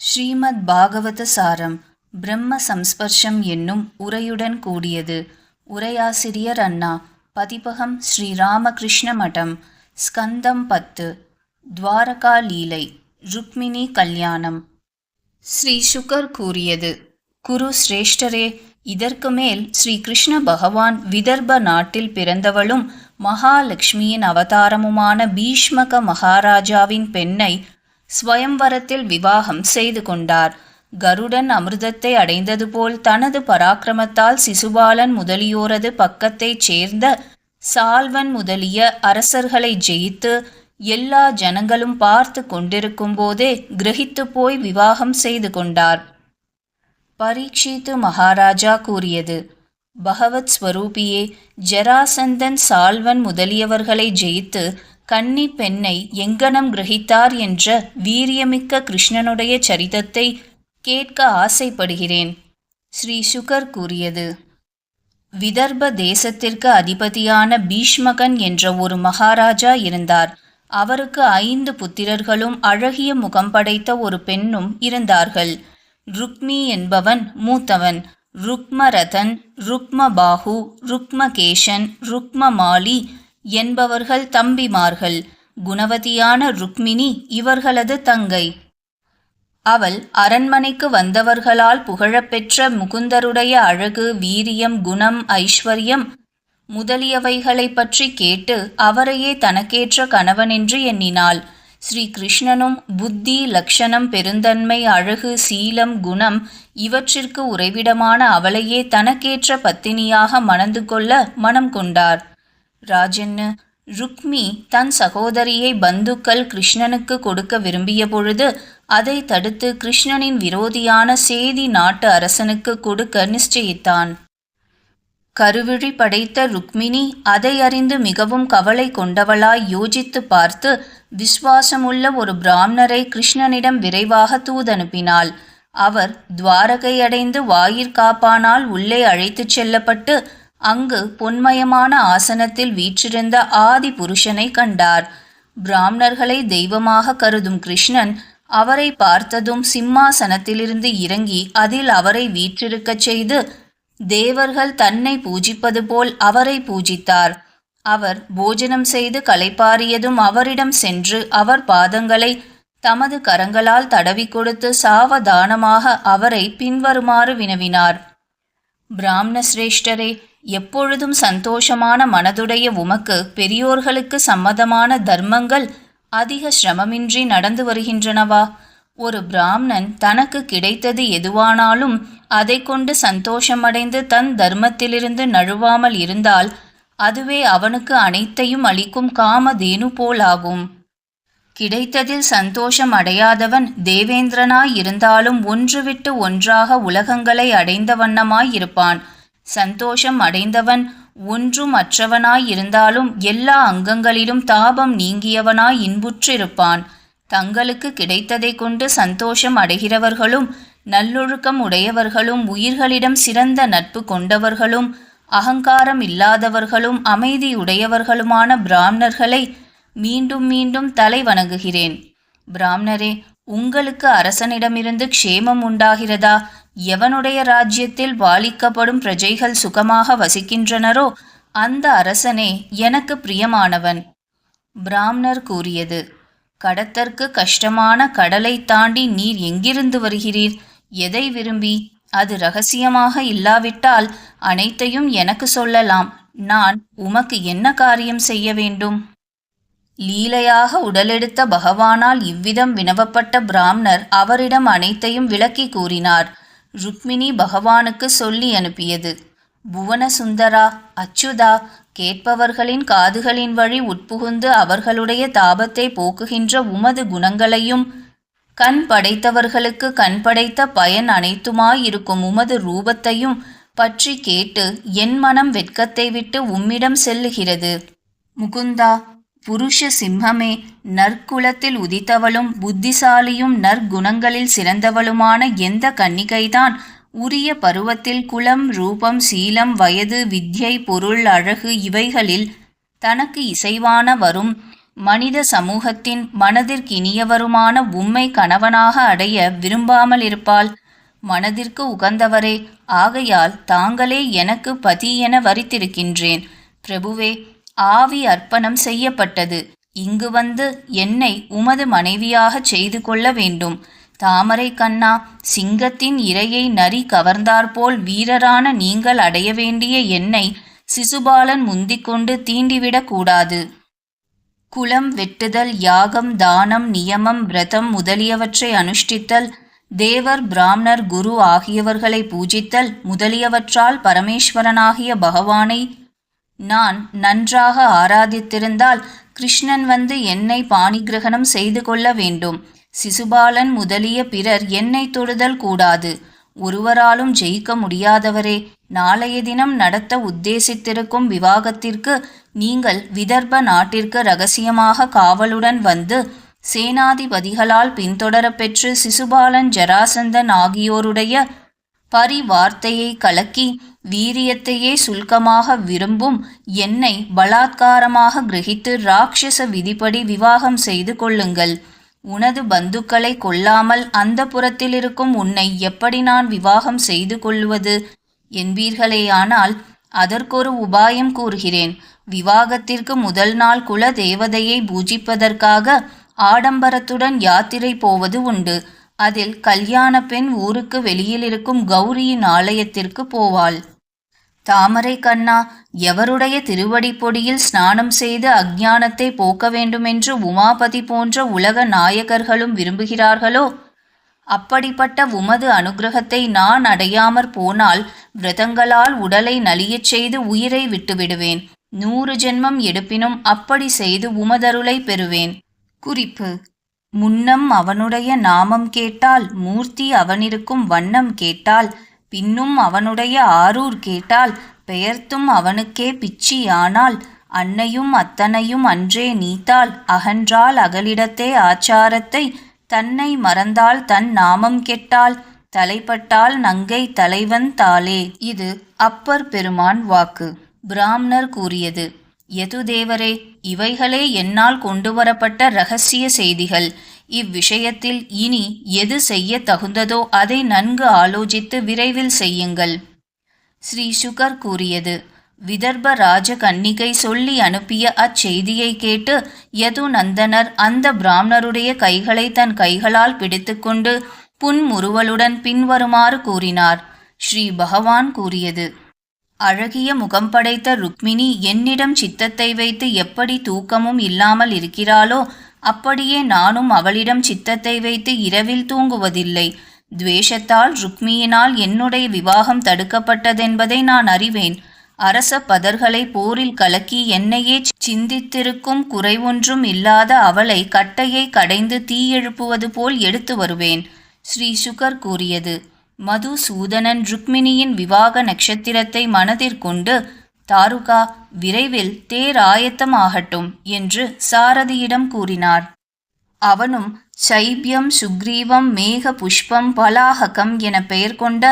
ஸ்ரீமத் பாகவத சாரம் பிரம்ம சம்ஸ்பர்ஷம் என்னும் உரையுடன் கூடியது. உரையாசிரியர் அண்ணா பதிப்பகம் ஸ்ரீ ராமகிருஷ்ண மடம் ஸ்கந்தம் பத்து துவாரகா லீலை ருக்மிணி கல்யாணம். ஸ்ரீ சுகர் கூறியது குரு சிரேஷ்டரே இதற்கு மேல் ஸ்ரீ கிருஷ்ண பகவான் விதர்ப நாட்டில் பிறந்தவளும் மகாலட்சுமியின் அவதாரமுமான பீஷ்மக மகாராஜாவின் பெண்ணை ஸ்வயம்வரத்தில் விவாகம் செய்து கொண்டார். கருடன் அமிர்தத்தை அடைந்தது போல் தனது பராக்கிரமத்தால் சிசுபாலன் முதலியோரது பக்கத்தைச் சேர்ந்த சால்வன் முதலிய அரசர்களை ஜெயித்து எல்லா ஜனங்களும் பார்த்து கொண்டிருக்கும் போதே கிரகித்து போய் விவாகம் செய்து கொண்டார். பரீட்சித்து மகாராஜா கூறியது பகவத் ஸ்வரூபியே ஜராசந்தன் சால்வன் முதலியவர்களை ஜெயித்து கன்னி பெண்ணை எங்கனம் கிரகித்தார் என்ற வீரியமிக்க கிருஷ்ணனுடைய சரிதத்தை கேட்க ஆசைப்படுகிறேன். ஸ்ரீ சுகர் கூறியது. விதர்ப தேசத்திற்கு அதிபதியான பீஷ்மகன் என்ற ஒரு மகாராஜா இருந்தார். அவருக்கு ஐந்து புத்திரர்களும் அழகிய முகம் படைத்த ஒரு பெண்ணும் இருந்தார்கள். ருக்மி என்பவன் மூத்தவன். ருக்மரதன் ருக்மபாகு ருக்மகேஷன் ருக்மமாலி என்பவர்கள் தம்பிமார்கள். குணவதியான ருக்மிணி இவர்களது தங்கை. அவள் அரண்மனைக்கு வந்தவர்களால் புகழப்பெற்ற முகுந்தருடைய அழகு வீரியம் குணம் ஐஸ்வர்யம் முதலியவைகளை பற்றி கேட்டு அவரையே தனக்கேற்ற கணவனென்று எண்ணினாள். ஸ்ரீ கிருஷ்ணனும் புத்தி லக்ஷணம் பெருந்தன்மை அழகு சீலம் குணம் இவற்றிற்கு உறைவிடமான அவளையே தனக்கேற்ற பத்தினியாக மணந்து கொள்ள மனம் கொண்டார். ராஜன்னு ருக்மி தன் சகோதரியை பந்துக்கள் கிருஷ்ணனுக்கு கொடுக்க விரும்பிய பொழுது அதை தடுத்து கிருஷ்ணனின் விரோதியான சேதி நாட்டு அரசனுக்கு கொடுக்க நிச்சயித்தான். கருவிழி படைத்த ருக்மிணி அதை அறிந்து மிகவும் கவலை கொண்டவளாய் யோசித்து பார்த்து விஸ்வாசமுள்ள ஒரு பிராமணரை கிருஷ்ணனிடம் விரைவாக தூதனுப்பினாள். அவர் துவாரகை அடைந்து வாயிற்காப்பானால் உள்ளே அழைத்துச் செல்லப்பட்டு அங்கு பொன்மயமான ஆசனத்தில் வீற்றிருந்த ஆதி புருஷனை கண்டார். பிராமணர்களை தெய்வமாக கருதும் கிருஷ்ணன் அவரை பார்த்ததும் சிம்மாசனத்திலிருந்து இறங்கி அதில் அவரை வீற்றிருக்கச் செய்து தேவர்கள் தன்னை பூஜிப்பது போல் அவரை பூஜித்தார். அவர் போஜனம் செய்து களைப்பாரியதும் அவரிடம் சென்று அவர் பாதங்களை தமது கரங்களால் தடவி கொடுத்து சாவதானமாக அவரை பின்வருமாறு வினவினார். பிராமண சிரேஷ்டரே எப்பொழுதும் சந்தோஷமான மனதுடைய உமக்கு பெரியோர்களுக்கு சம்மதமான தர்மங்கள் அதிக சிரமமின்றி நடந்து வருகின்றனவா? ஒரு பிராமணன் தனக்கு கிடைத்தது எதுவானாலும் அதை கொண்டு சந்தோஷமடைந்து தன் தர்மத்திலிருந்து நழுவாமல் இருந்தால் அதுவே அவனுக்கு அனைத்தையும் அளிக்கும் காமதேனு போலாகும். கிடைத்ததில் சந்தோஷம் அடையாதவன் தேவேந்திரனாய் இருந்தாலும் ஒன்று விட்டு ஒன்றாக உலகங்களை அடைந்த வண்ணமாய் இருப்பான் சந்தோஷம் அடைந்தவன் ஒன்றும் அற்றவனாய் இருந்தாலும் எல்லா அங்கங்களிலும் தாபம் நீங்கியவனாய் இன்புற்றிருப்பான். தங்களுக்கு கிடைத்ததை கொண்டு சந்தோஷம் அடைகிறவர்களும் நல்லொழுக்கம் உடையவர்களும் உயிர்களிடம் சிறந்த நட்பு கொண்டவர்களும் அகங்காரம் இல்லாதவர்களும் அமைதி உடையவர்களுமான பிராமணர்களை மீண்டும் மீண்டும் தலை வணங்குகிறேன். பிராமணரே உங்களுக்கு அரசனிடமிருந்து க்ஷேமம் உண்டாகிறதா? எவனுடைய ராஜ்யத்தில் பாலிக்கப்படும் பிரஜைகள் சுகமாக வசிக்கின்றனரோ அந்த அரசனே எனக்கு பிரியமானவன். பிராமணர் கூறியது கடத்தற்கு கஷ்டமான கடலை தாண்டி நீர் எங்கிருந்து வருகிறீர்? எதை விரும்பி? அது ரகசியமாக இல்லாவிட்டால் அனைத்தையும் எனக்கு சொல்லலாம். நான் உமக்கு என்ன காரியம் செய்ய வேண்டும்? லீலையாக உடலெடுத்த பகவானால் இவ்விதம் வினவப்பட்ட பிராமணர் அவரிடம் அனைத்தையும் விளக்கி கூறினார். ருக்மிணி பகவானுக்கு சொல்லி அனுப்பியது. புவனசுந்தரா அச்சுதா கேட்பவர்களின் காதுகளின் வழி உட்புகுந்து அவர்களுடைய தாபத்தை போக்குகின்ற உமது குணங்களையும் கண் படைத்தவர்களுக்கு கண் படைத்த பயன் அனைத்துமாயிருக்கும் உமது ரூபத்தையும் பற்றி கேட்டு என் மனம் வெட்கத்தை விட்டு உம்மிடம் செல்லுகிறது. முகுந்தா புருஷ சிம்மமே நற்குலத்தில் உதித்தவளும் புத்திசாலியும் நற்குணங்களில் சிறந்தவளுமான எந்த கன்னிகைதான்? உரிய பருவத்தில் குலம் ரூபம் சீலம் வயது வித்யை பொருள் அழகு இவைகளில் தனக்கு இசைவான வரும் மனித சமூகத்தின் மனதிற்கினியவருமான உம்மை கணவனாக அடைய விரும்பாமல் இருப்பாள் மனதிற்கு உகந்தவரே ஆகையால் தாங்களே எனக்கு பதி என வரித்திருக்கின்றேன். பிரபுவே ஆவி அர்ப்பணம் செய்யப்பட்டது. இங்கு வந்து என்னை உமது மனைவியாகச் செய்து கொள்ள வேண்டும். தாமரை கண்ணா சிங்கத்தின் இரையை நரி கவர்ந்தாற்போல் வீரரான நீங்கள் அடைய வேண்டிய என்னை சிசுபாலன் முந்திக்கொண்டு தீண்டிவிடக்கூடாது குலம் வெட்டுதல் யாகம் தானம் நியமம் விரதம் முதலியவற்றை அனுஷ்டித்தல் தேவர் பிராமணர் குரு ஆகியவர்களை பூஜித்தல் முதலியவற்றால் பரமேஸ்வரனாகிய பகவானை நான் நன்றாக ஆராதித்திருந்தால் கிருஷ்ணன் வந்து என்னை பாணிகிரகணம் செய்து கொள்ள வேண்டும். சிசுபாலன் முதலிய பிறர் என்னை தொடுதல் கூடாது. ஒருவராலும் ஜெயிக்க முடியாதவரே நாளைய தினம் நடத்த உத்தேசித்திருக்கும் விவாகத்திற்கு நீங்கள் விதர்ப்ப நாட்டிற்கு ரகசியமாக காவலுடன் வந்து சேனாதிபதிகளால் பின்தொடரப்பெற்று சிசுபாலன் ஜராசந்தன் ஆகியோருடைய பரிவார்த்தையை கலக்கி வீரியத்தையே சுல்கமாக விரும்பும் என்னை பலாத்காரமாக கிரகித்து ராட்சச விதிப்படி விவாகம் செய்து கொள்ளுங்கள். உனது பந்துக்களை கொல்லாமல் அந்த புறத்திலிருக்கும் உன்னை எப்படி நான் விவாகம் செய்து கொள்வது? என்பீர்களேயானால் அதற்கொரு உபாயம் கூறுகிறேன். விவாகத்திற்கு முதல் நாள் குல தேவதையை பூஜிப்பதற்காக ஆடம்பரத்துடன் யாத்திரை போவது உண்டு. அதில் கல்யாண பெண் ஊருக்கு வெளியில் இருக்கும் கௌரியின் ஆலயத்திற்கு போவாள். தாமரை கண்ணா எவருடைய திருவடி பொடியில் ஸ்நானம் செய்து அஜானத்தை போக்க வேண்டுமென்று உமாபதி போன்ற உலக நாயகர்களும் விரும்புகிறார்களோ? அப்படிப்பட்ட உமது அனுகிரகத்தை நான் அடையாமற் போனால் விரதங்களால் உடலை நலியச் செய்து உயிரை விட்டுவிடுவேன். நூறு ஜென்மம் எடுப்பினும் அப்படி செய்து உமதருளை பெறுவேன். குறிப்பு. முன்னம் அவனுடைய நாமம் கேட்டால் மூர்த்தி அவனிருக்கும் வண்ணம் கேட்டால் பின்னும் அவனுடைய ஆரூர் கேட்டால் பெயர்த்தும் அவனுக்கே பிச்சியானால் அன்னையும் அத்தனையும் அன்றே நீத்தாள் அகன்றால் அகலிடத்தே ஆச்சாரத்தை தன்னை மறந்தால் தன் நாமம் கெட்டால் தலைப்பட்டால் நங்கை தலைவன் தாளே. இது அப்பர் பெருமான் வாக்கு. பிராமணர் கூறியது. யதுதேவரே இவைகளே என்னால் கொண்டுவரப்பட்ட ரகசிய செய்திகள். இவ்விஷயத்தில் இனி எது செய்ய தகுந்ததோ அதை நன்கு ஆலோசித்து விரைவில் செய்யுங்கள். ஸ்ரீ சுகர் கூறியது. விதர்ப ராஜ கன்னிகை சொல்லி அனுப்பிய அச்செய்தியை கேட்டு யது நந்தனர் அந்த பிராமணருடைய கைகளை தன் கைகளால் பிடித்துக்கொண்டு புன்முறுவலுடன் பின்வருமாறு கூறினார். ஸ்ரீ பகவான் கூறியது. அழகிய முகம் படைத்த ருக்மிணி என்னிடம் சித்தத்தை வைத்து எப்படி தூக்கமும் இல்லாமல் இருக்கிறாளோ அப்படியே நானும் அவளிடம் சித்தத்தை வைத்து இரவில் தூங்குவதில்லை. துவேஷத்தால் ருக்மியினால் என்னுடைய விவாகம் தடுக்கப்பட்டதென்பதை நான் அறிவேன். அரச பதர்களை போரில் கலக்கி என்னையே சிந்தித்திருக்கும் குறைவொன்றும் இல்லாத அவளை கட்டையை கடைந்து தீயெழுப்புவது போல் எடுத்து வருவேன் ஸ்ரீ சுகர் கூறியது. மதுசூதனன் ருக்மிணியின் விவாக நட்சத்திரத்தை மனதிற்கொண்டு தாருகா விரைவில் தேர் ஆயத்தமாகட்டும் என்று சாரதியிடம் கூறினார். அவனும் சைபியம் சுக்ரீவம் மேக புஷ்பம் பலாககம் என பெயர் கொண்ட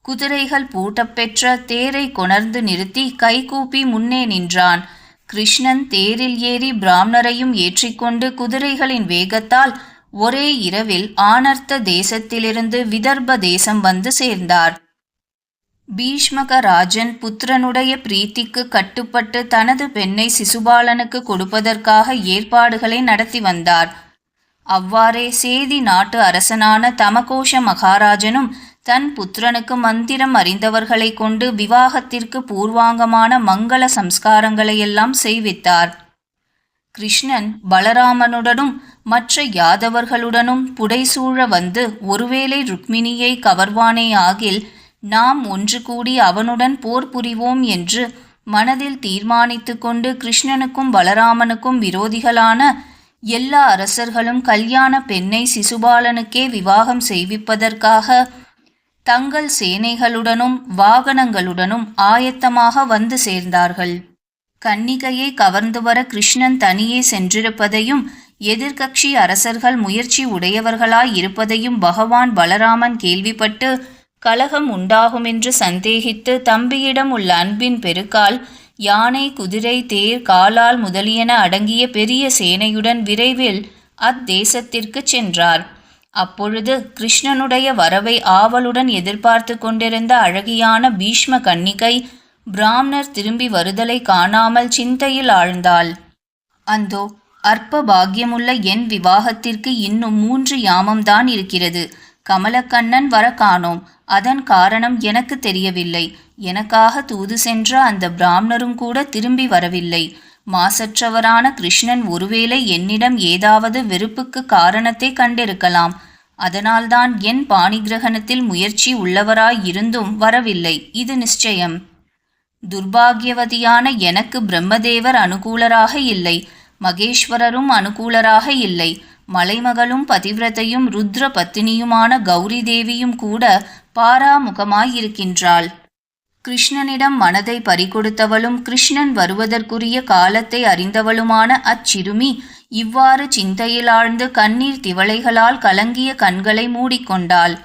குதிரைகள் பூட்டப்பெற்ற தேரை கொணர்ந்து நிறுத்தி கைகூப்பி முன்னே நின்றான். கிருஷ்ணன் தேரில் ஏறி பிராமணரையும் ஏற்றிக்கொண்டு குதிரைகளின் வேகத்தால் ஒரே இரவில் ஆனர்த்த தேசத்திலிருந்து விதர்ப தேசம் வந்து சேர்ந்தார். பீஷ்மகராஜன் புத்திரனுடைய பிரீத்திக்கு கட்டுப்பட்டு தனது பெண்ணை சிசுபாலனுக்கு கொடுப்பதற்காக ஏற்பாடுகளை நடத்தி வந்தார். அவ்வாறே சேதி நாட்டு அரசனான தமகோஷ மகாராஜனும் தன் புத்திரனுக்கு மந்திரம் அறிந்தவர்களை கொண்டு விவாகத்திற்கு பூர்வாங்கமான மங்கள சம்ஸ்காரங்களையெல்லாம் செய்வித்தார். கிருஷ்ணன் பலராமனுடனும் மற்ற யாதவர்களுடனும் புடைசூழ வந்து ஒருவேளை ருக்மிணியை கவர்வானே ஆகில் நாம் ஒன்று கூடி அவனுடன் போர் புரிவோம் என்று மனதில் தீர்மானித்து கொண்டு கிருஷ்ணனுக்கும் பலராமனுக்கும் விரோதிகளான எல்லா அரசர்களும் கல்யாண பெண்ணை சிசுபாலனுக்கே விவாகம் செய்விப்பதற்காக தங்கள் சேனைகளுடனும் வாகனங்களுடனும் ஆயத்தமாக வந்து சேர்ந்தார்கள். கன்னிகையை கவர்ந்து வர கிருஷ்ணன் தனியே சென்றிருப்பதையும் எதிர்கட்சி அரசர்கள் முயற்சி உடையவர்களாய் இருப்பதையும் பகவான் பலராமன் கேள்விப்பட்டு கலகம் உண்டாகும் என்று சந்தேகித்து தம்பியிடம் உள்ள அன்பின் பெருக்கால் யானை குதிரை தேர் காலால் முதலியன அடங்கிய பெரிய சேனையுடன் விரைவில் அத்தேசத்திற்கு சென்றார். அப்பொழுது கிருஷ்ணனுடைய வரவை ஆவலுடன் எதிர்பார்த்து கொண்டிருந்த அழகியான பீஷ்ம கன்னிகை பிராமணர் திரும்பி வருதலை காணாமல் சிந்தையில் ஆழ்ந்தாள். அந்தோ அற்ப பாக்கியமுள்ள என் விவாகத்திற்கு இன்னும் மூன்று யாமம்தான் இருக்கிறது. கமலக்கண்ணன் வர காணோம். அதன் காரணம் எனக்கு தெரியவில்லை. எனக்காக தூது சென்ற அந்த பிராமணரும் கூட திரும்பி வரவில்லை. மாசற்றவரான கிருஷ்ணன் ஒருவேளை என்னிடம் ஏதாவது வெறுப்புக்கு காரணத்தை கண்டிருக்கலாம். அதனால்தான் என் பாணிகிரகணத்தில் முயற்சி உள்ளவராய் இருந்தும் வரவில்லை. இது நிச்சயம். துர்பாகியவதியான எனக்கு பிரம்மதேவர் அனுகூலராக இல்லை மகேஸ்வரரும் அனுகூலராக இல்லை. மலைமகளும் பதிவிரதையும் ருத்ர பத்தினியுமான கௌரி தேவியும் கூட பாராமுகமாயிருக்கின்றாள். கிருஷ்ணனிடம் மனதை பறிகொடுத்தவளும் கிருஷ்ணன் வருவதற்குரிய காலத்தை அறிந்தவளுமான அச்சிறுமி இவ்வாறு சிந்தையில் ஆழ்ந்து கண்ணீர் திவளைகளால் கலங்கிய கண்களை மூடிக்கொண்டாள்.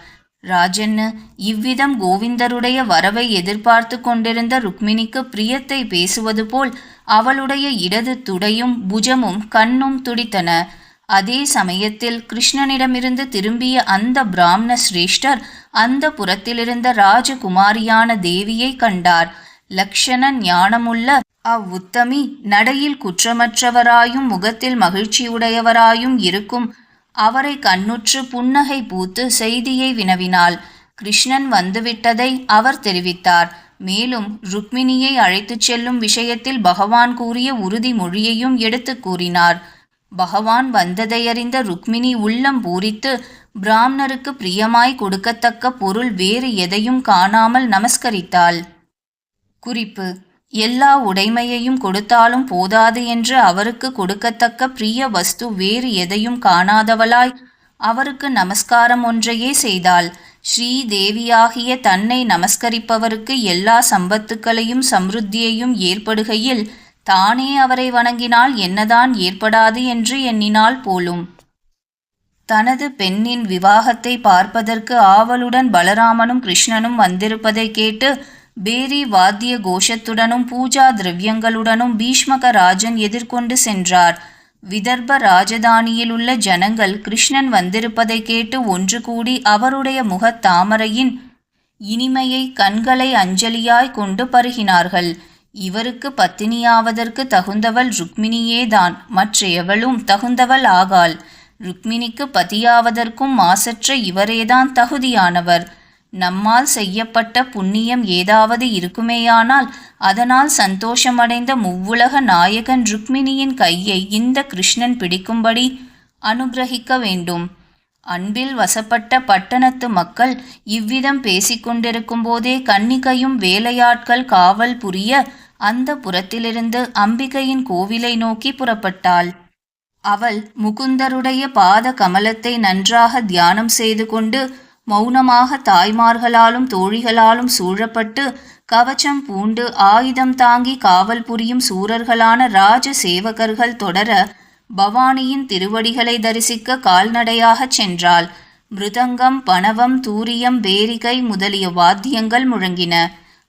ராஜன்னு இவ்விதம் கோவிந்தருடைய வரவை எதிர்பார்த்து கொண்டிருந்த ருக்மிணிக்கு பிரியத்தை பேசுவது போல் அவளுடைய இடது துடையும் புஜமும் கண்ணும் துடித்தன. அதே சமயத்தில் கிருஷ்ணனிடமிருந்து திரும்பிய அந்த பிராமண சிரேஷ்டர் அந்த புறத்திலிருந்த ராஜகுமாரியான தேவியை கண்டார். லக்ஷண ஞானமுள்ள அவ்வுத்தமி நடையில் குற்றமற்றவராயும் முகத்தில் மகிழ்ச்சியுடையவராயும் இருக்கும் அவரை கண்ணுற்று புன்னகை பூத்து செய்தியை வினவினாள். கிருஷ்ணன் வந்துவிட்டதை அவர் தெரிவித்தார். மேலும் ருக்மிணியை அழைத்துச் செல்லும் விஷயத்தில் பகவான் கூறிய உறுதிமொழியையும் எடுத்துக் கூறினார். பகவான் வந்ததையறிந்த ருக்மிணி உள்ளம் பூரித்து பிராமணருக்கு பிரியமாய் கொடுக்கத்தக்க பொருள் வேறு எதையும் காணாமல் நமஸ்கரித்தாள். குறிப்பு எல்லா உடைமையையும் கொடுத்தாலும் போதாது என்று அவருக்கு கொடுக்கத்தக்க பிரிய வஸ்து வேறு எதையும் காணாதவளாய் அவருக்கு நமஸ்காரம் ஒன்றையே செய்தாள். ஸ்ரீ தேவியாகிய தன்னை நமஸ்கரிப்பவருக்கு எல்லா சம்பத்துக்களையும் சம்ருத்தியையும் ஏற்படுகையில் தானே அவரை வணங்கினால் என்னதான் ஏற்படாது என்று எண்ணினாள் போலும். தனது பெண்ணின் விவாகத்தை பார்ப்பதற்கு ஆவலுடன் பலராமனும் கிருஷ்ணனும் வந்திருப்பதை கேட்டு பேரி வாத்திய கோஷத்துடனும் பூஜா திரவியங்களுடனும் பீஷ்மக ராஜன் எதிர்கொண்டு சென்றார். விதர்ப ராஜதானியில் உள்ள ஜனங்கள் கிருஷ்ணன் வந்திருப்பதை கேட்டு ஒன்று கூடி அவருடைய முகத்தாமரையின் இனிமையை கண்களை அஞ்சலியாய் கொண்டு பருகினார்கள். இவருக்கு பத்தினியாவதற்கு தகுந்தவள் ருக்மிணியேதான் மற்ற எவளும் தகுந்தவள் ஆகாள். ருக்மிணிக்கு பதியாவதற்கும் மாசற்ற இவரேதான் தகுதியானவர். நம்மால் செய்யப்பட்ட புண்ணியம் ஏதாவது இருக்குமேயானால் அதனால் சந்தோஷமடைந்த முவ்வுலக நாயகன் ருக்மிணியின் கையை இந்த கிருஷ்ணன் பிடிக்கும்படி அனுகிரகிக்க வேண்டும். அன்பில் வசப்பட்ட பட்டணத்து மக்கள் இவ்விதம் பேசிக்கொண்டிருக்கும் போதே கன்னிகையும் வேலையாட்கள் காவல் புரிய அந்த புறத்திலிருந்து அம்பிகையின் கோவிலை நோக்கி புறப்பட்டாள். அவள் முகுந்தருடைய பாத கமலத்தை நன்றாக தியானம் செய்து கொண்டு மௌனமாக தாய்மார்களாலும் தோழிகளாலும் சூழப்பட்டு கவச்சம் பூண்டு ஆயுதம் தாங்கி காவல் புரியும் சூரர்களான ராஜ சேவகர்கள் தொடர பவானியின் திருவடிகளை தரிசிக்க கால்நடையாகச் சென்றாள். மிருதங்கம் பணவம் தூரியம் பேரிகை முதலிய வாத்தியங்கள் முழங்கின.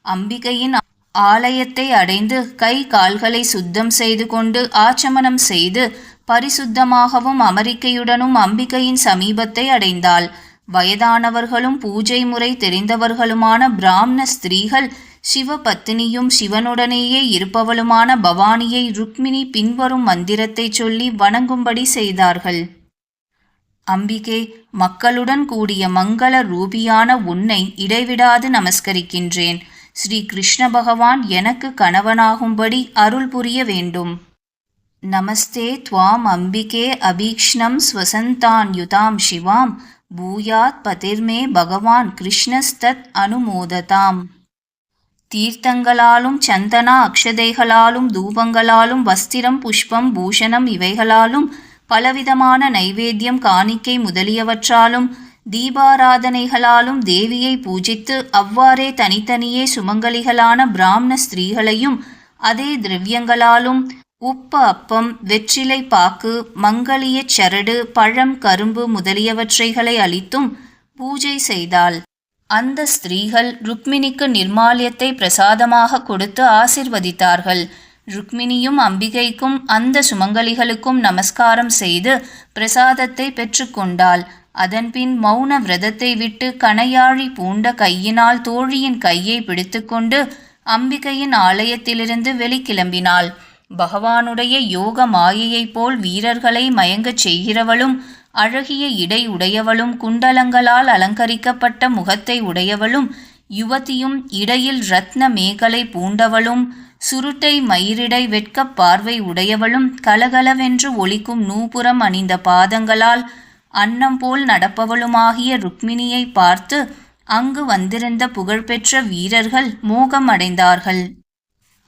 அம்பிகையின் ஆலயத்தை அடைந்து கை கால்களை சுத்தம் செய்து கொண்டு ஆச்சமனம் செய்து பரிசுத்தமாகவும் அமெரிக்கையுடனும் அம்பிகையின் சமீபத்தை அடைந்தாள். வயதானவர்களும் பூஜை முறை தெரிந்தவர்களுமான பிராமண ஸ்திரீகள் சிவபத்தினியும் சிவனுடனேயே இருப்பவளுமான பவானியை ருக்மிணி பின்வரும் மந்திரத்தை சொல்லி வணங்கும்படி செய்தார்கள். அம்பிகே மக்களுடன் கூடிய மங்கள ரூபியான உன்னை இடைவிடாது நமஸ்கரிக்கின்றேன். ஸ்ரீ கிருஷ்ண பகவான் எனக்கு கணவனாகும்படி அருள் புரிய வேண்டும். நமஸ்தே துவாம் அம்பிகே அபீக்ஷ்ணம் ஸ்வசந்தான்யுதாம் சிவாம். பூயாத் பதிர்மே பகவான் கிருஷ்ணஸ்தத் அனுமோததாம். தீர்த்தங்களாலும் சந்தனா அக்ஷதைகளாலும் தூபங்களாலும் வஸ்திரம் புஷ்பம் பூஷணம் இவைகளாலும் பலவிதமான நைவேத்தியம் காணிக்கை முதலியவற்றாலும் தீபாராதனைகளாலும் தேவியை பூஜித்து அவ்வாறே தனித்தனியே சுமங்கலிகளான பிராமண ஸ்திரீகளையும் அதே திரவியங்களாலும் உப்பு அப்பம் வெற்றிலை பாக்கு மங்களியச் சரடு பழம் கரும்பு முதலியவற்றைகளை அளித்தும் பூஜை செய்தாள். அந்த ஸ்திரீகள் ருக்மிணிக்கு நிர்மாலயத்தை பிரசாதமாக கொடுத்து ஆசிர்வதித்தார்கள். ருக்மிணியும் அம்பிகைக்கும் அந்த சுமங்கலிகளுக்கும் நமஸ்காரம் செய்து பிரசாதத்தை பெற்றுக்கொண்டாள் அதன்பின் மௌன விரதத்தை விட்டு கணையாழி பூண்ட கையினால் தோழியின் கையை பிடித்துக்கொண்டு அம்பிகையின் ஆலயத்திலிருந்து வெளிக்கிளம்பினாள் பகவானுடைய யோக மாயையைப் போல் வீரர்களை மயங்கச் செய்கிறவளும் அழகிய இடை உடையவளும் குண்டலங்களால் அலங்கரிக்கப்பட்ட முகத்தை உடையவளும் யுவதியும் இடையில் ரத்ன மேகலை பூண்டவளும் சுருட்டை மயிரிடை வெட்கப் பார்வை உடையவளும் கலகலவென்று ஒலிக்கும் நூபுரம் அணிந்த பாதங்களால் அன்னம் போல் நடப்பவளுமாகிய ருக்மிணியை பார்த்து அங்கு வந்திருந்த புகழ்பெற்ற வீரர்கள் மோகமடைந்தார்கள்.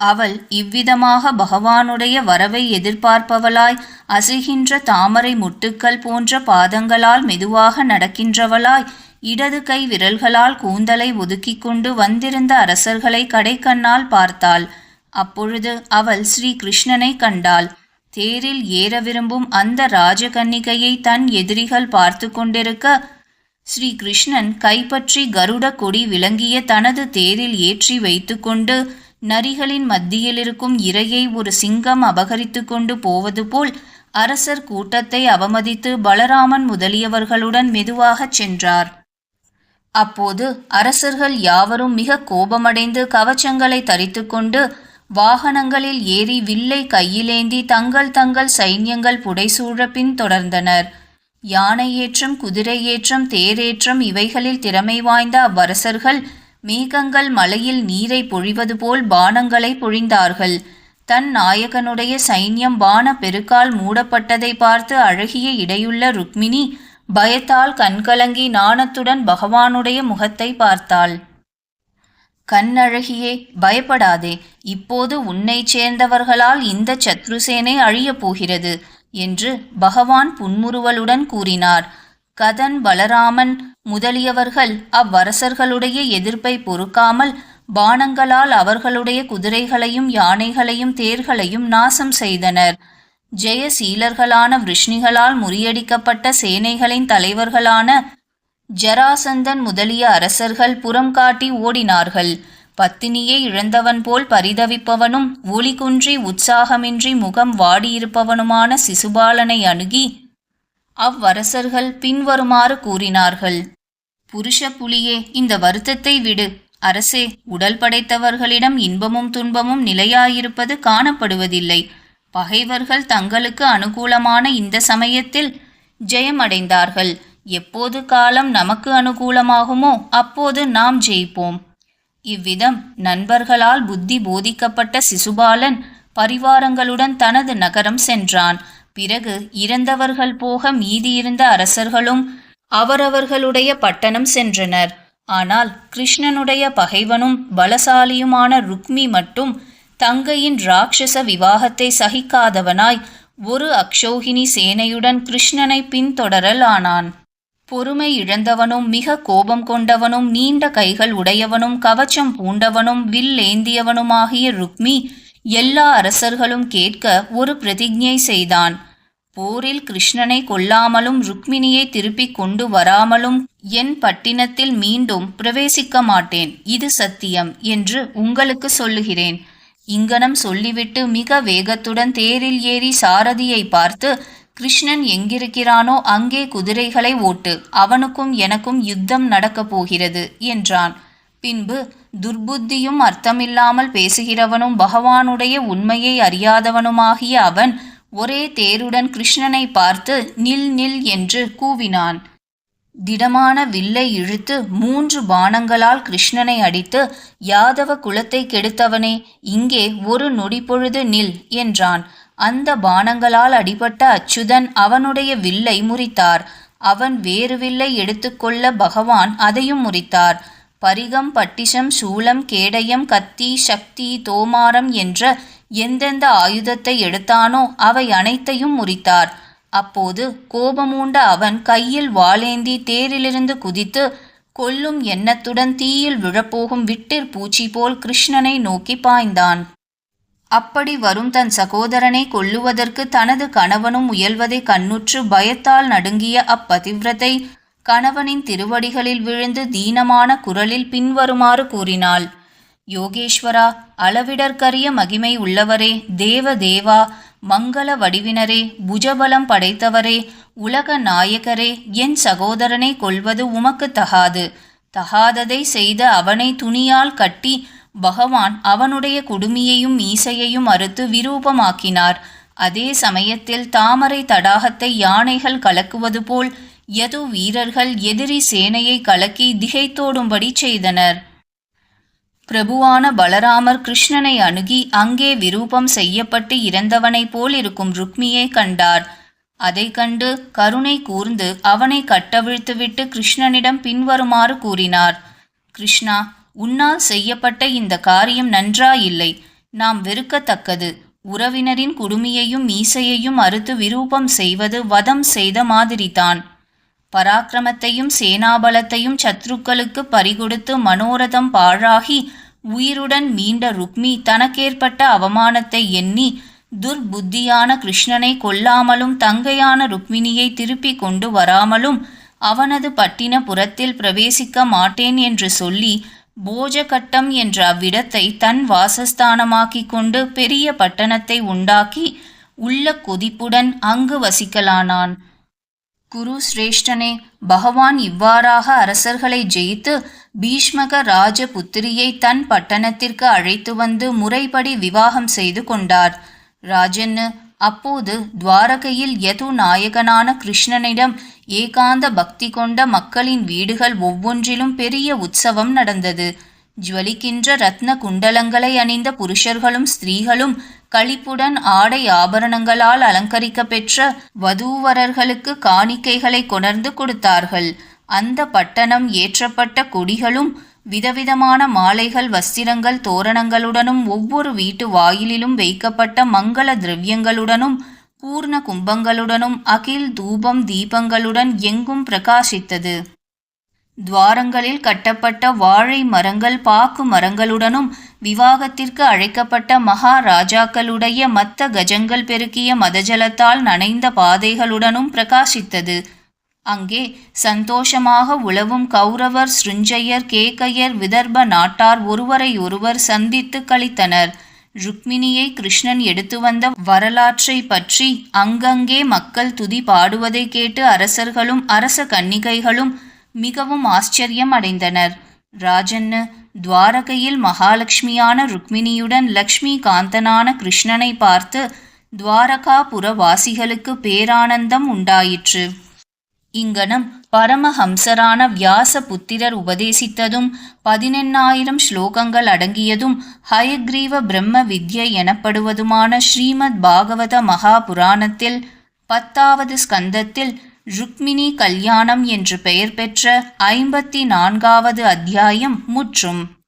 அவள் இவ்விதமாக பகவானுடைய வரவை எதிர்பார்ப்பவளாய் அசைகின்ற தாமரை முட்டுக்கள் போன்ற பாதங்களால் மெதுவாக நடக்கின்றவளாய் இடது கை விரல்களால் கூந்தலை ஒதுக்கிக் கொண்டு வந்திருந்த அரசர்களை கடைக்கண்ணால் பார்த்தாள். அப்பொழுது அவள் ஸ்ரீ கிருஷ்ணனை கண்டாள். தேரில் ஏற விரும்பும் அந்த ராஜகன்னிகையை தன் எதிரிகள் பார்த்து கொண்டிருக்க ஸ்ரீ கிருஷ்ணன் கைப்பற்றி கருட கொடி விளங்கிய தனது தேரில் ஏற்றி வைத்துக்கொண்டு நரிகளின் மத்தியில் இருக்கும் இரையை ஒரு சிங்கம் அபகரித்து கொண்டு போவது போல் அரசர் கூட்டத்தை அவமதித்து பலராமன் முதலியவர்களுடன் மெதுவாகச் சென்றார். அப்போது அரசர்கள் யாவரும் மிக கோபமடைந்து கவச்சங்களை தரித்துக்கொண்டு வாகனங்களில் ஏறி வில்லை கையிலேந்தி தங்கள் தங்கள் சைன்யங்கள் புடைசூழ பின் தொடர்ந்தனர். யானை ஏற்றம் குதிரை ஏற்றம் தேரேற்றம் இவைகளில் திறமை வாய்ந்த அவ்வரசர்கள் மேகங்கள் மலையில் நீரை பொழிவது போல் பானங்களை பொழிந்தார்கள். தன் நாயகனுடைய சைன்யம் பான பெருக்கால் மூடப்பட்டதை பார்த்து அழகிய இடையுள்ள ருக்மிணி பயத்தால் கண்கலங்கி நாணத்துடன் பகவானுடைய முகத்தை பார்த்தாள். கண்ணழகியே பயப்படாதே. இப்போது உன்னைச் சேர்ந்தவர்களால் இந்த சத்ருசேனை அழியப் போகிறது என்று பகவான் புன்முறுவலுடன் கூறினார். கதன் பலராமன் முதலியவர்கள் அவ்வரசர்களுடைய எதிர்ப்பை பொறுக்காமல் பானங்களால் அவர்களுடைய குதிரைகளையும் யானைகளையும் தேர்களையும் நாசம் செய்தனர். ஜெயசீலர்களான விருஷ்ணிகளால் முறியடிக்கப்பட்ட சேனைகளின் தலைவர்களான ஜராசந்தன் முதலிய அரசர்கள் புறம் காட்டி ஓடினார்கள். பத்தினியை இழந்தவன் போல் பரிதவிப்பவனும் ஒளி குன்றி உற்சாகமின்றி முகம் வாடியிருப்பவனுமான சிசுபாலனை அணுகி அவ்வரசர்கள் பின்வருமாறு கூறினார்கள். புருஷ புலியே இந்த வருத்தத்தை விடு. அரசே உடல் படைத்தவர்களிடம் இன்பமும் துன்பமும் நிலையாயிருப்பது காணப்படுவதில்லை. பகைவர்கள் தங்களுக்கு அனுகூலமான இந்த சமயத்தில் ஜெயமடைந்தார்கள். எப்போது காலம் நமக்கு அனுகூலமாகுமோ அப்போது நாம் ஜெயிப்போம். இவ்விதம் நண்பர்களால் புத்தி போதிக்கப்பட்ட சிசுபாலன் பரிவாரங்களுடன் தனது நகரம் சென்றான். பிறகு இறந்தவர்கள் போக மீதியிருந்த அரசர்களும் அவரவர்களுடைய பட்டணம் சென்றனர். ஆனால் கிருஷ்ணனுடைய பகைவனும் பலசாலியுமான ருக்மி மட்டும் தங்கையின் ராட்சச விவாகத்தை சகிக்காதவனாய் ஒரு அக்ஷோகினி சேனையுடன் கிருஷ்ணனை பின்தொடரல் ஆனான் பொறுமை இழந்தவனும் மிக கோபம் கொண்டவனும் நீண்ட கைகள் உடையவனும் கவச்சம் பூண்டவனும் வில் ஏந்தியவனுமாகிய ருக்மி எல்லா அரசர்களும் கேட்க ஒரு பிரதிஜை செய்தான். போரில் கிருஷ்ணனை கொல்லாமலும் ருக்மிணியை திருப்பிக் கொண்டு வராமலும் என் பட்டினத்தில் மீண்டும் பிரவேசிக்க மாட்டேன். இது சத்தியம் என்று உங்களுக்கு சொல்லுகிறேன். இங்கனம் சொல்லிவிட்டு மிக வேகத்துடன் தேரில் ஏறி சாரதியை பார்த்து கிருஷ்ணன் எங்கிருக்கிறானோ அங்கே குதிரைகளை ஓட்டு. அவனுக்கும் எனக்கும் யுத்தம் நடக்கப் போகிறது என்றான். பின்பு துர்புத்தியும் அர்த்தமில்லாமல் பேசுகிறவனும் பகவானுடைய உண்மையை அறியாதவனுமாகிய அவன் ஒரே தேருடன் கிருஷ்ணனை பார்த்து நில் நில் என்று கூவினான். திடமான வில்லை இழுத்து மூன்று பானங்களால் கிருஷ்ணனை அடித்து யாதவ குலத்தை கெடுத்தவனே இங்கே ஒரு நொடி பொழுது நில் என்றான். அந்த பானங்களால் அடிபட்ட அச்சுதன் அவனுடைய வில்லை முறித்தார். அவன் வேறு வில்லை எடுத்துக்கொள்ள பகவான் அதையும் முறித்தார். பரிகம் பட்டிஷம் சூலம் கேடயம் கத்தி சக்தி தோமாரம் என்ற எந்தெந்த ஆயுதத்தை எடுத்தானோ அவை அனைத்தையும் முறித்தார். அப்போது கோபமூண்ட அவன் கையில் வாளேந்தி தேரிலிருந்து குதித்து கொல்லும் எண்ணத்துடன் தீயில் விழப்போகும் விட்டிற் பூச்சி போல் கிருஷ்ணனை நோக்கி பாய்ந்தான். அப்படி வரும் தன் சகோதரனை கொல்லுவதற்கு தனது கணவனும் முயல்வதை கண்ணுற்று பயத்தால் நடுங்கிய அப்பதிவிரத்தை கணவனின் திருவடிகளில் விழுந்து தீனமான குரலில் பின்வருமாறு கூறினாள் யோகேஸ்வரா அளவிடற்கரிய மகிமை உள்ளவரே தேவ தேவா மங்கள வடிவினரே புஜபலம் படைத்தவரே உலக நாயகரே என் சகோதரனை கொல்வது உமக்கு தகாது. தகாததை செய்த அவனை துணியால் கட்டி பகவான் அவனுடைய குடுமியையும் மீசையையும் அறுத்து விரூபமாக்கினார். அதே சமயத்தில் தாமரை தடாகத்தை யானைகள் கலக்குவது போல் யது வீரர்கள் எதிரி சேனையை கலக்கி திகைத்தோடும்படி செய்தனர். பிரபுவான பலராமர் கிருஷ்ணனை அணுகி அங்கே விரூபம் செய்யப்பட்டு இறந்தவனைப் போல் இருக்கும் ருக்மியை கண்டார். அதை கண்டு கருணை கூர்ந்து அவனை கட்டவிழ்த்துவிட்டு கிருஷ்ணனிடம் பின்வருமாறு கூறினார். கிருஷ்ணா உன்னால் செய்யப்பட்ட இந்த காரியம் நன்றாயில்லை. நாம் வெறுக்கத்தக்கது. உறவினரின் குடுமியையும் மீசையையும் அறுத்து விரூபம் செய்வது வதம் செய்த மாதிரிதான். பராக்கிரமத்தையும் சேனாபலத்தையும் சத்ருக்களுக்கு பறிகொடுத்து மனோரதம் பாழாகி உயிருடன் மீண்ட ருக்மி தனக்கேற்பட்ட அவமானத்தை எண்ணி துர்புத்தியான கிருஷ்ணனை கொல்லாமலும் தங்கையான ருக்மிணியை திருப்பி கொண்டு வராமலும் அவனது பட்டின புறத்தில் பிரவேசிக்க மாட்டேன் என்று சொல்லி போஜகட்டம் என்ற அவ்விடத்தை தன் வாசஸ்தானமாக்கிக் கொண்டு பெரிய பட்டணத்தை உண்டாக்கி உள்ள கொதிப்புடன் அங்கு வசிக்கலானான். குரு சிரேஷ்டனே பகவான் இவ்வாறாக அரசர்களை ஜெயித்து பீஷ்மக ராஜபுத்திரியை தன் பட்டணத்திற்கு அழைத்து வந்து முறைப்படி விவாகம் செய்து கொண்டார். ராஜன்னு அப்போது துவாரகையில் யது நாயகனான கிருஷ்ணனிடம் ஏகாந்த பக்தி கொண்ட மக்களின் வீடுகள் ஒவ்வொன்றிலும் பெரிய உற்சவம் நடந்தது. ஜுவலிக்கின்ற ரத்ன குண்டலங்களை அணிந்த புருஷர்களும் ஸ்திரீகளும் களிப்புடன் ஆடை ஆபரணங்களால் அலங்கரிக்க பெற்ற வதூவரர்களுக்கு காணிக்கைகளை கொணர்ந்து கொடுத்தார்கள். அந்த பட்டணம் ஏற்றப்பட்ட கொடிகளும் விதவிதமான மாலைகள் வஸ்திரங்கள் தோரணங்களுடனும் ஒவ்வொரு வீட்டு வாயிலிலும் வைக்கப்பட்ட மங்கள திரவியங்களுடனும் பூர்ண கும்பங்களுடனும் அகில் தூபம் தீபங்களுடன் எங்கும் பிரகாசித்தது. துவாரங்களில் கட்டப்பட்ட வாழை மரங்கள் பாக்கு மரங்களுடனும் விவாகத்திற்கு அழைக்கப்பட்ட மகாராஜாக்களுடைய மத்த கஜங்கள் பெருக்கிய மதஜலத்தால் நனைந்த பாதைகளுடனும் பிரகாசித்தது. அங்கே சந்தோஷமாக உழவும் கௌரவர் ஸ்ருஞ்சையர் கேகையர் விதர்ப நாட்டார் ஒருவரை ஒருவர் சந்தித்து கழித்தனர் ருக்மிணியை கிருஷ்ணன் எடுத்து வந்த வரலாற்றை பற்றி அங்கங்கே மக்கள் துதி பாடுவதை கேட்டு அரசர்களும் அரச கன்னிகைகளும் மிகவும் ஆச்சரியம் அடைந்தனர் ராஜன்னு துவாரகையில் மகாலட்சுமியான ருக்மிணியுடன் லக்ஷ்மி காந்தனான கிருஷ்ணனை பார்த்து துவாரகாபுர வாசிகளுக்கு பேரானந்தம் உண்டாயிற்று. இங்கனம் பரமஹம்சரான வியாச புத்திரர் உபதேசித்ததும் பதினெண்ணாயிரம் ஸ்லோகங்கள் அடங்கியதும் ஹயக்ரீவ பிரம்ம வித்யை எனப்படுவதுமான ஸ்ரீமத் பாகவத மகாபுராணத்தில் பத்தாவது ஸ்கந்தத்தில் ருக்மிணி கல்யாணம் என்று பெயர் பெற்ற ஐம்பத்தி நான்காவது அத்தியாயம் முற்றும்.